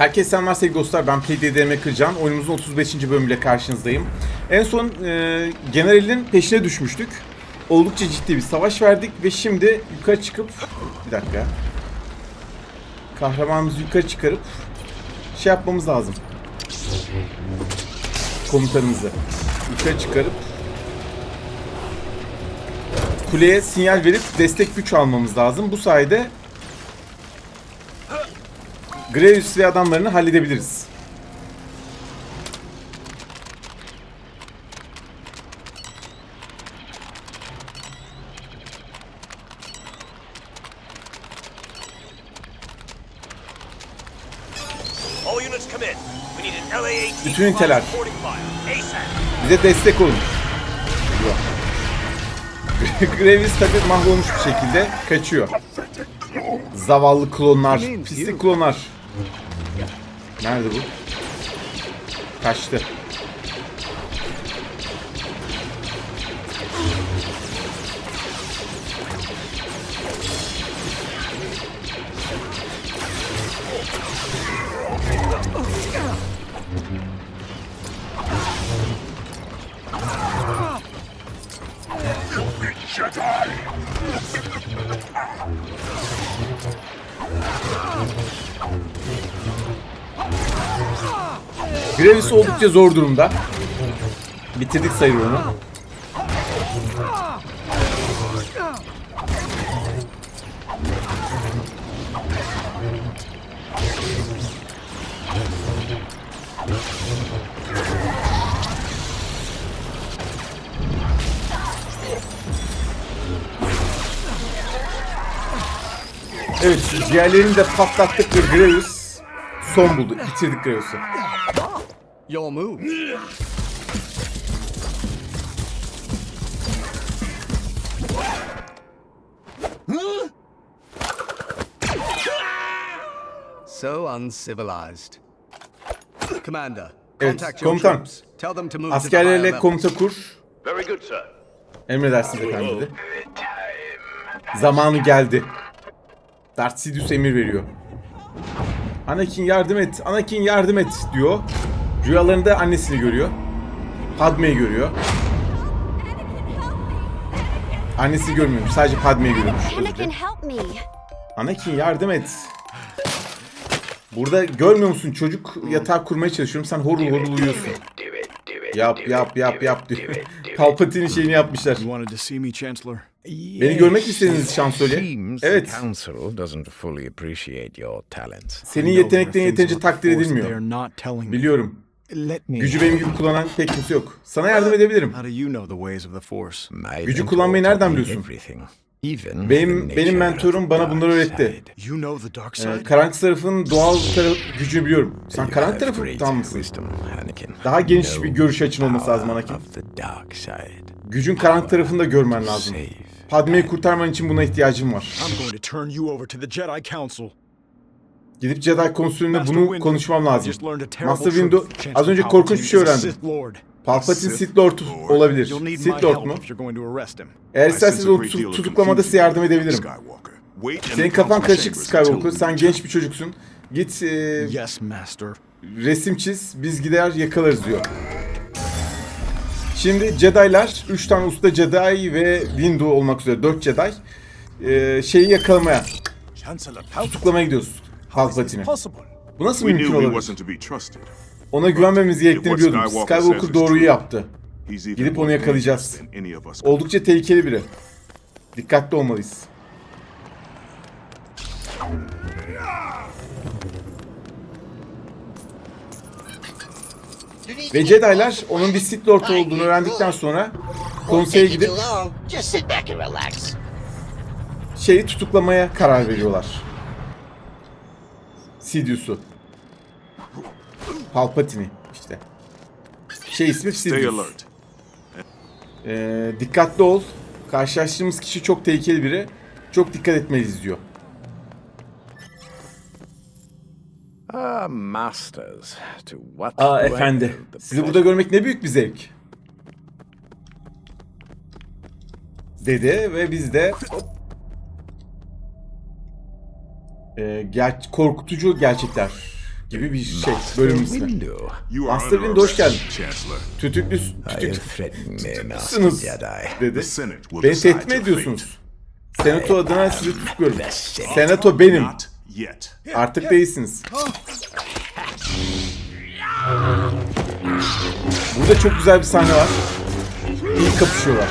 Herkese selamlar sevgili dostlar. Ben PDDM Kırcan. Oyunumuzun 35. bölümüyle karşınızdayım. En son e, generalin peşine düşmüştük. Oldukça ciddi bir savaş verdik ve şimdi yukarı çıkıp... Bir dakika. Kahramanımızı yukarı çıkarıp şey yapmamız lazım. Komutanımızı yukarı çıkarıp kuleye sinyal verip destek güç almamız lazım. Bu sayede Graves ve adamlarını halledebiliriz. All units come in. We need an LA-18 Bütün üniteler. Bize destek olun. Graves tabi mahvolmuş bir şekilde kaçıyor. Zavallı klonlar, pislik klonlar. Nerede bu? Kaçtı. Graves oldukça zor durumda. Bitirdik sayılır onu. Evet, ciğerlerini de patlattık ve Graves son buldu. Bitirdik Graves'i. Your move. So uncivilized. Commander, Evet, contact your komutan. troops. Tell them to move to the higher Askerlerle komuta kur. Very good, sir. Emredersiniz efendim dedi. Zamanı geldi. Darth Sidious emir veriyor. Anakin yardım et, Anakin yardım et diyor. Rüyalarında annesini görüyor. Padme'yi görüyor. Annesi görmüyormuş, sadece Padme'yi görüyormuş. Anakin. Anakin yardım et. Burada görmüyor musun çocuk yatağı kurmaya çalışıyorum sen horul horul uyuyorsun. Yap yap yap yap diyor. Palpatine'in şeyini yapmışlar. Beni görmek istediniz şansölye? Evet. Senin yeteneklerin yeterince takdir edilmiyor. Biliyorum. Let me. Gücü benim gibi kullanan pek kimse yok. Sana yardım edebilirim. How do you know the ways of the Force? My Gücü kullanmayı nereden biliyorsun? Benim benim mentorum bana bunları öğretti. side. You know the dark Ee, side. karanlık tarafın doğal tarafı gücünü biliyorum. Sen karanlık tarafı tam mısın? Daha geniş bir görüş açın olması lazım Anakin. of the dark side. Gücün karanlık tarafını da görmen lazım. Padme'yi kurtarman için buna ihtiyacım var. Gidip Jedi konsülünde Master bunu konuşmam lazım. Master. Windu az önce korkunç bir şey öğrendim. Palpatine Sith Lord olabilir. Sith Lord mu? Eğer isterseniz onu tutuklamada size yardım edebilirim. Senin kafan karışık Skywalker. Sen genç bir çocuksun. Git e, resim çiz, biz gider yakalarız diyor. Şimdi Jedi'lar, 3 tane usta Jedi ve Windu olmak üzere 4 Jedi e, şeyi yakalamaya, tutuklamaya gidiyoruz Possible. Bu nasıl mümkün olabilir? Ona güvenmemiz gerektiğini biliyordum. Skywalker doğruyu yaptı. Gidip onu yakalayacağız. Oldukça tehlikeli biri. Dikkatli olmalıyız. Ve Jedi'lar onun bir Sith Lord olduğunu öğrendikten sonra konseye gidip şeyi tutuklamaya karar veriyorlar. Sidious'u. Palpatine'i işte. Şey ismi Sidious. Ee, dikkatli ol. Karşılaştığımız kişi çok tehlikeli biri. Çok dikkat etmeliyiz diyor. Ah, masters, to what Aa efendi. Sizi burada görmek ne büyük bir zevk. Dedi ve biz de hop. Ee, ger- korkutucu gerçekler gibi bir şey bölüm ismi. Window. Master Windu hoş geldin. Tütüklü, I have tütük, threatened me, Master Tutuklısınız Jedi. dedi. Beni tehdit mi ediyorsunuz? Senato adına sizi tutukluyorum. Senato benim. Artık değilsiniz. Burada çok güzel bir sahne var. İyi kapışıyorlar.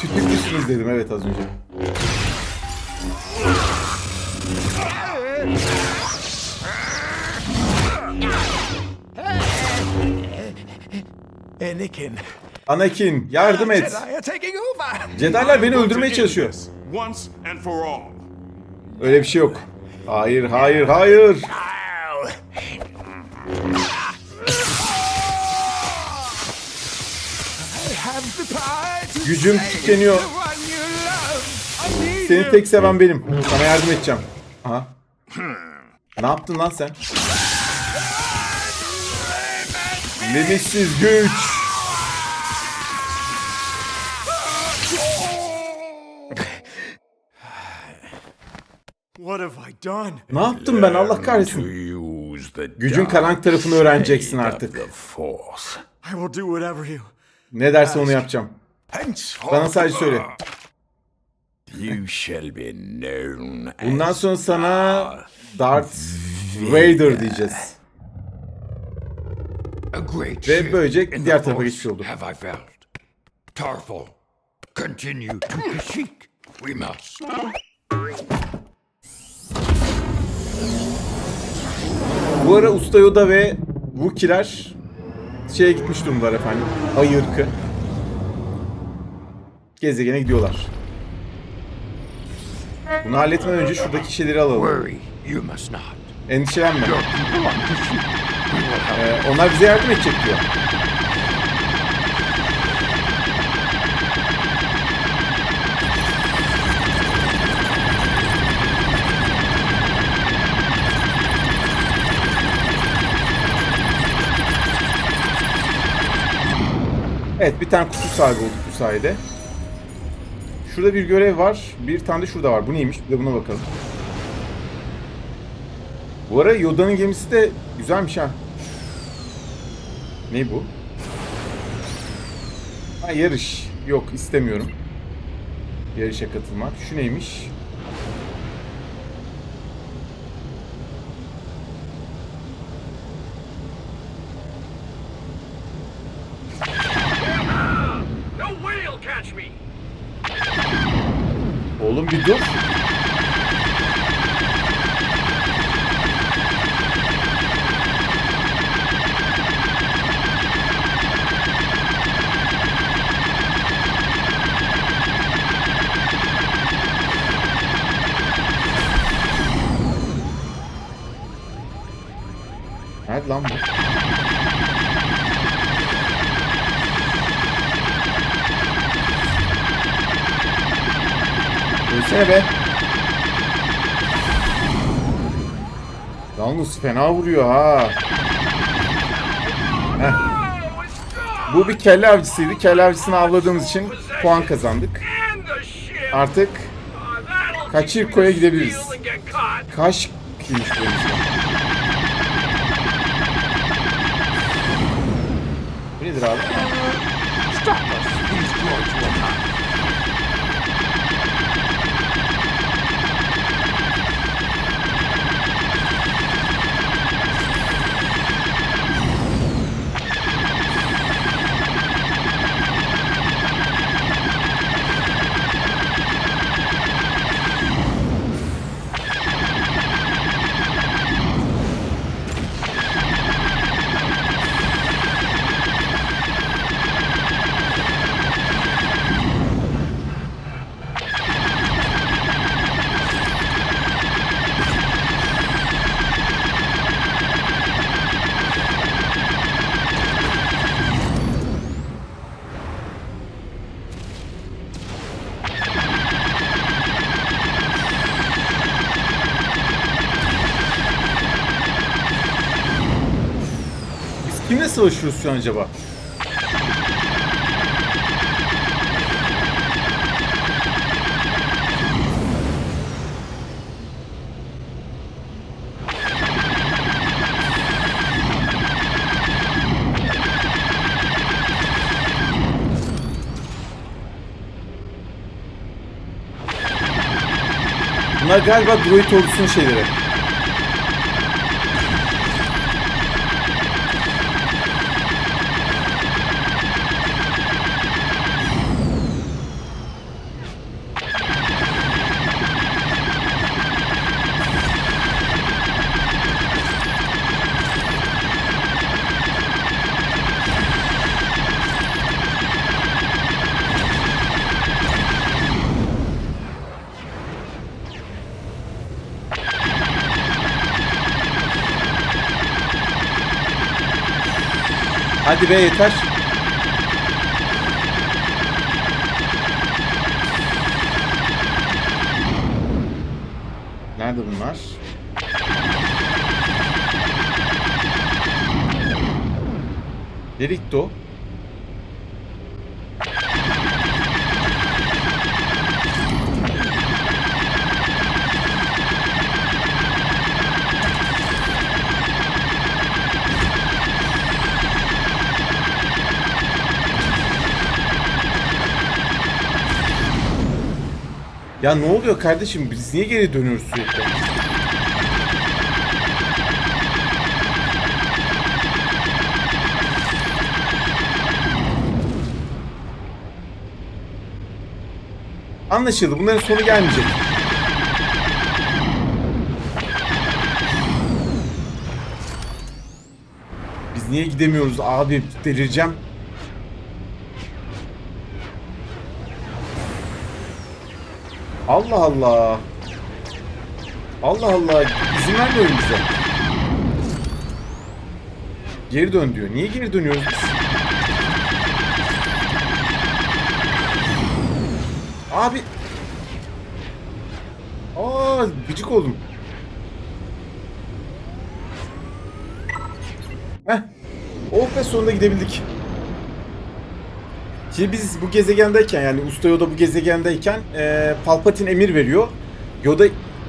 Tütüklüsünüz dedim evet az önce. Anakin. Anakin yardım et. Jedi are taking over. Jedi'lar beni öldürmeye çalışıyor. this Once and for all. Öyle bir şey yok. Hayır hayır hayır. Have the power to Gücüm tükeniyor. Seni tek seven benim. Sana yardım edeceğim. Aha. Ne yaptın lan sen? Limitsiz güç. What have I done? Ne yaptım ben Allah To kahretsin. use the Gücün dark karanlık tarafını öğreneceksin side of artık. The Force. I will do whatever you. Ne dersen onu yapacağım. Bana sadece söyle. You shall be known as Bundan sonra sana Darth Vader diyeceğiz. A great Ve böylece in the diğer tarafa Force geçmiş oldum. Have I felt? Tarful, continue to Kashyyyk. We must. Bu ara Usta Yoda ve Wookiee'ler şeye gitmiş durumdalar efendim. Ayı ırkı. Gezegene gidiyorlar. Bunu halletmeden önce şuradaki şeyleri alalım. Endişelenme. Ee, onlar bize yardım edecek diyor. Evet bir tane kutu sahibi olduk bu sayede. Şurada bir görev var. Bir tane de şurada var. Bu neymiş? Bir de buna bakalım. Bu ara Yoda'nın gemisi de güzelmiş ha. Ne bu? Ha yarış. Yok istemiyorum. Yarışa katılmak. Şu neymiş? Oğlum bir dur. Nerede lan bu? Ölsene be. Yalnız fena vuruyor ha. Heh. Bu bir kelle avcısıydı. Kelle avcısını avladığımız için puan kazandık. Artık keep you gidebiliriz. kaş insan. Bu nedir abi? Kimle savaşıyoruz şu an acaba? Bunlar galiba droid ordusunun şeyleri. Hadi be yeter. Nerede bunlar? Nereye Ya ne oluyor kardeşim? Biz niye geri dönüyoruz sürekli? Anlaşıldı. Bunların sonu gelmeyecek. Biz niye gidemiyoruz abi? Delireceğim. Allah Allah. Allah Allah. İzin vermiyor bize. Geri dön diyor. Niye geri dönüyoruz biz? Abi. Aa, gıcık oldum. Heh. Oh be sonunda gidebildik. Şimdi biz bu gezegendeyken yani Usta Yoda bu gezegendeyken e, Palpatine emir veriyor. Yoda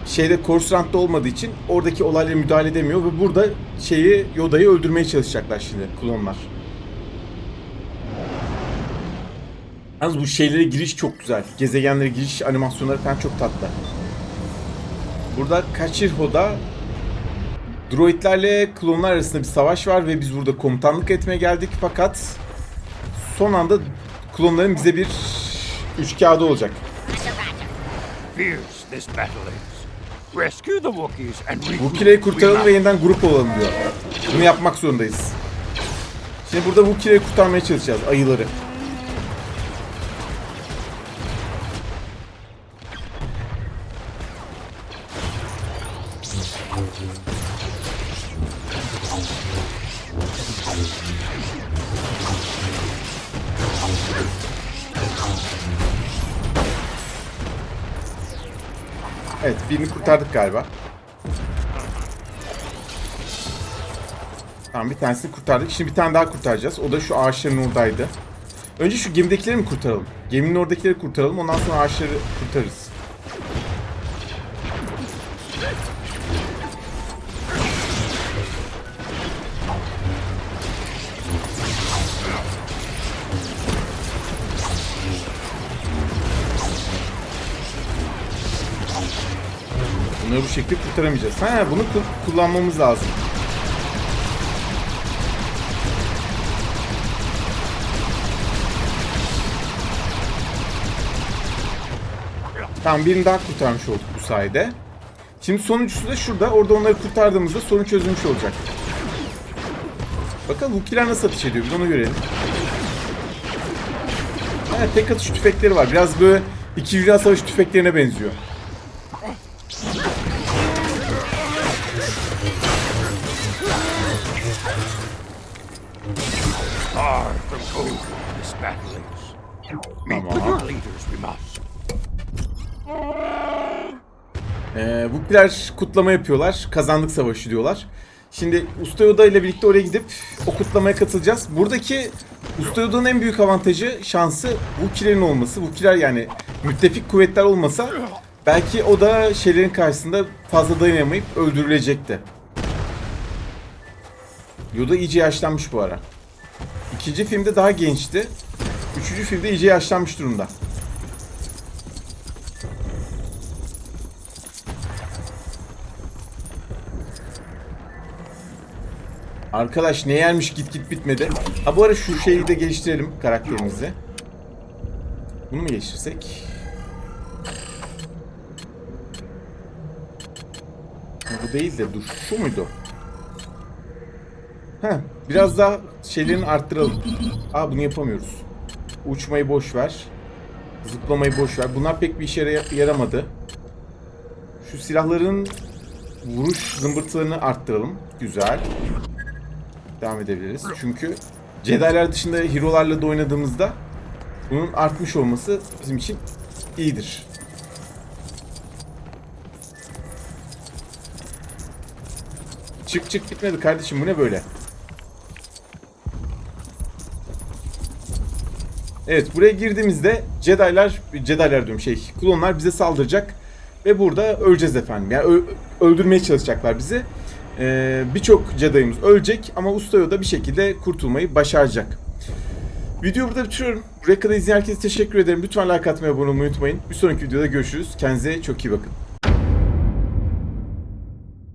şeyde Coruscant'ta olmadığı için oradaki olaylara müdahale edemiyor ve burada şeyi Yoda'yı öldürmeye çalışacaklar şimdi klonlar. Yalnız bu şeylere giriş çok güzel. Gezegenlere giriş animasyonları falan çok tatlı. Burada Kachirho'da droidlerle klonlar arasında bir savaş var ve biz burada komutanlık etmeye geldik fakat son anda klonların bize bir üç kağıdı olacak. Wookiee'leri kurtaralım ve yeniden grup olalım diyor. Bunu yapmak zorundayız. Şimdi burada Wookiee'leri kurtarmaya çalışacağız, ayıları. Evet, birini kurtardık galiba. Tamam bir tanesini kurtardık. Şimdi bir tane daha kurtaracağız. O da şu ağaçların oradaydı. Önce şu gemidekileri mi kurtaralım? Geminin oradakileri kurtaralım. Ondan sonra ağaçları kurtarırız. Bunları bu şekilde kurtaramayacağız. Ha bunu ku- kullanmamız lazım. Tamam birini daha kurtarmış olduk bu sayede. Şimdi sonuncusu da şurada. Orada onları kurtardığımızda sorun çözülmüş olacak. Bakalım Wookiee'ler nasıl atış ediyor biz onu görelim. Evet tek atış tüfekleri var. Biraz böyle iki Dünya Savaşı tüfeklerine benziyor. İs. Meet your leaders we must. Ee, kutlama yapıyorlar. Kazandık savaşı diyorlar. Şimdi Usta Yoda ile birlikte oraya gidip o kutlamaya katılacağız. Buradaki Usta Yoda'nın en büyük avantajı, şansı Wookiee'lerin olması. Wookiee'ler yani müttefik kuvvetler olmasa belki o da şeylerin karşısında fazla dayanamayıp öldürülecekti. Yoda iyice yaşlanmış bu ara. İkinci filmde daha gençti. Üçüncü fil de iyice yaşlanmış durumda. Arkadaş ne yermiş git git bitmedi. Ha bu ara şu şeyi de geliştirelim karakterimizi. Bunu mu geliştirsek? Bu değil de dur. Şu muydu? Heh, biraz daha şeylerini arttıralım. Aa bunu yapamıyoruz. Uçmayı boş ver. Zıplamayı boş ver. Bunlar pek bir işe yara- yaramadı. Şu silahların vuruş zımbırtılarını arttıralım. Güzel. Devam edebiliriz. Çünkü Jedi'ler dışında hero'larla da oynadığımızda bunun artmış olması bizim için iyidir. Çık çık bitmedi kardeşim bu ne böyle? Evet buraya girdiğimizde Jedi'lar, Jedi'lar diyorum şey, klonlar bize saldıracak ve burada öleceğiz efendim. Yani öldürmeye çalışacaklar bizi. Ee, Birçok Jedi'ımız ölecek ama Usta Yoda bir şekilde kurtulmayı başaracak. Videoyu burada bitiriyorum. Buraya kadar izleyen herkese teşekkür ederim. Lütfen like atmayı, abone olmayı unutmayın. Bir sonraki videoda görüşürüz. Kendinize çok iyi bakın.